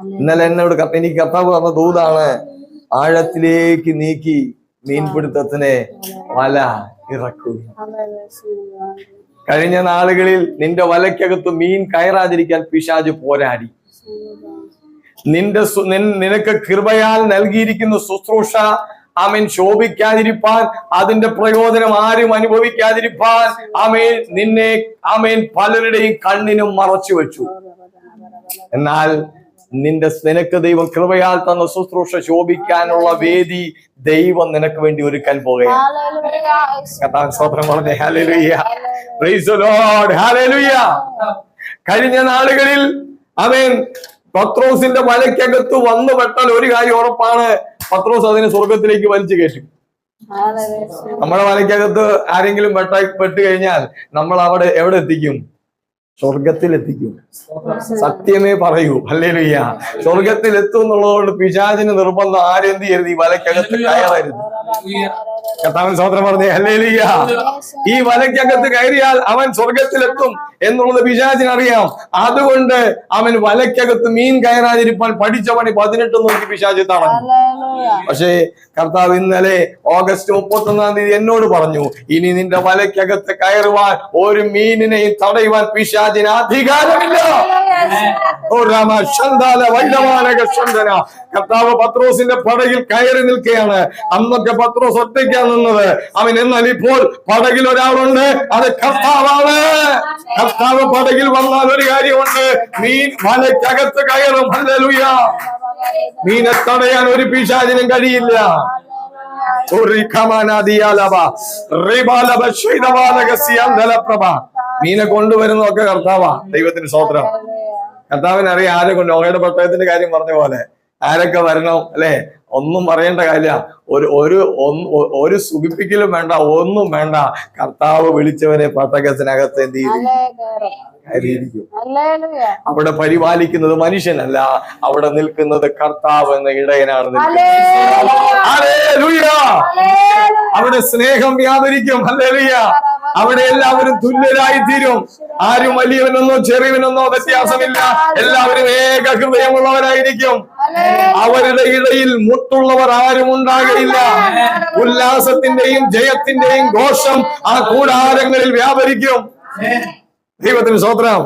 ഇന്നലെ എന്നോട് എനിക്ക് കർത്താവ് പറഞ്ഞ ദൂതാണ്. ആഴത്തിലേക്ക് നീക്കി മീൻപിടുത്തത്തിനെ വല ഇറക്കുക. കഴിഞ്ഞ നാളുകളിൽ നിന്റെ വലയ്ക്കകത്ത് മീൻ കയറാതിരിക്കാൻ പിശാജ് പോരാടി. നിന്റെ നിനക്ക് കൃപയാൽ നൽകിയിരിക്കുന്ന ശുശ്രൂഷ ആമേൻ ശോഭിക്കാതിരിപ്പാൻ അതിന്റെ പ്രയോജനം ആരും അനുഭവിക്കാതിരിപ്പാൻ ആമേൻ നിന്നെ ആമേൻ പലരുടെയും കണ്ണിനും മറച്ചു വെച്ചു. എന്നാൽ നിന്റെ നിനക്ക് ദൈവം കൃപയാൽ തന്ന ശുശ്രൂഷ ശോഭിക്കാനുള്ള വേദി ദൈവം നിനക്ക് വേണ്ടി ഒരുക്കാൻ പോകുകയാണ് കഴിഞ്ഞ നാളുകളിൽ അവൻ പത്രോസിന്റെ വലയ്ക്കകത്ത് വന്നു പെട്ടാൽ ഒരു കാര്യം ഉറപ്പാണ്. പത്രോസ് അതിനെ സ്വർഗത്തിലേക്ക് വലിച്ചു കയറ്റും. നമ്മുടെ വലയ്ക്കകത്ത് ആരെങ്കിലും പെട്ട പെട്ട് കഴിഞ്ഞാൽ നമ്മൾ അവിടെ എവിടെ എത്തിക്കും? സ്വർഗത്തിൽ എത്തിക്കും സത്യമേ പറയൂ. അല്ലേലുയ്യ സ്വർഗത്തിലെത്തും എന്നുള്ളതുകൊണ്ട് പിശാചിന് നിർബന്ധം ആരെന്ത് ചെയ്യരുത്? ഈ വലക്കകത്ത് കയറരുത്. കർത്താവൻ സഹോദരൻ പറഞ്ഞേ. ഹല്ലേലൂയ. ഈ വലയ്ക്കകത്ത് കയറിയാൽ അവൻ സ്വർഗത്തിലെത്തും എന്നുള്ളത് പിശാചിന് അറിയാം. അതുകൊണ്ട് അവൻ വലയ്ക്കകത്ത് മീൻ കയറാതിരിപ്പാൻ പഠിച്ച പണി പതിനെട്ട് നോക്കി പിശാചി തടഞ്ഞു. പക്ഷേ കർത്താവ് ഇന്നലെ ഓഗസ്റ്റ് മുപ്പത്തി ഒന്നാം തീയതി എന്നോട് പറഞ്ഞു ഇനി നിന്റെ വലയ്ക്കകത്ത് കയറുവാൻ ഒരു മീനിനെയും തടയുവാൻ പിശാചിന് അധികാരമില്ല ഓ രാമ ശന്താല വൈലവാനക ശന്തന കർത്താവ് പത്രോസിന്റെ പടകിൽ കയറി നിൽക്കുകയാണ്. അന്നൊക്കെ പത്രോസ് ഒറ്റയ്ക്കാണ് നിന്നത്. അവൻ എന്നാൽ ഇപ്പോൾ പടകിൽ ഒരാളുണ്ട്. അത് കർത്താവാണ്. കർത്താവ് പടകിൽ വന്നാൽ ഒരു കാര്യമുണ്ട്. മീൻ വലയ്ക്കകത്ത് കയറും. ഹല്ലേലൂയ. മീനെ തടയാൻ ഒരു പിശാചിനും കഴിയില്ല. ഉറിഖമനദിയാലവ, റിബാലവ, ശൈലവാലകസ്യാന്തലപ്രഭ. മീനെ കൊണ്ടുവരുന്നതൊക്കെ കർത്താവാ. ദൈവത്തിന് സ്വോത്രം കർത്താവിന് അറിയാം ആരെ കൊണ്ട് ഓഹയുടെ പ്രത്യേകത്തിന്റെ കാര്യം പറഞ്ഞ പോലെ ആരൊക്കെ വരണം അല്ലെ? ഒന്നും പറയേണ്ട കാര്യ ഒരു ഒരു ഒരു സുഖിപ്പിക്കലും വേണ്ട ഒന്നും വേണ്ട. കർത്താവ് വിളിച്ചവരെ പട്ടകത്തിനകത്ത് എന്ത് ചെയ്തിരിക്കും അവിടെ പരിപാലിക്കുന്നത് മനുഷ്യനല്ല. അവിടെ നിൽക്കുന്നത് കർത്താവ് എന്ന ഇടയനാണ്. അവിടെ സ്നേഹം വ്യാപരിക്കും. ഹല്ലേലൂയ. അവിടെ എല്ലാവരും തുല്യരായി തീരും. ആരും വലിയവനെന്നോ ചെറിയവനെന്നോ വ്യത്യാസമില്ല. എല്ലാവരും ഏക ഹൃദയമുള്ളവരായിരിക്കും. അവരുടെ ഇടയിൽ മുട്ടുള്ളവർ ആരും ഉണ്ടാകയില്ല. ഉല്ലാസത്തിന്റെയും ജയത്തിന്റെയും ഘോഷം ആ കൂടാരങ്ങളിൽ വ്യാപരിക്കും. ദൈവത്തിന് സ്വത്രം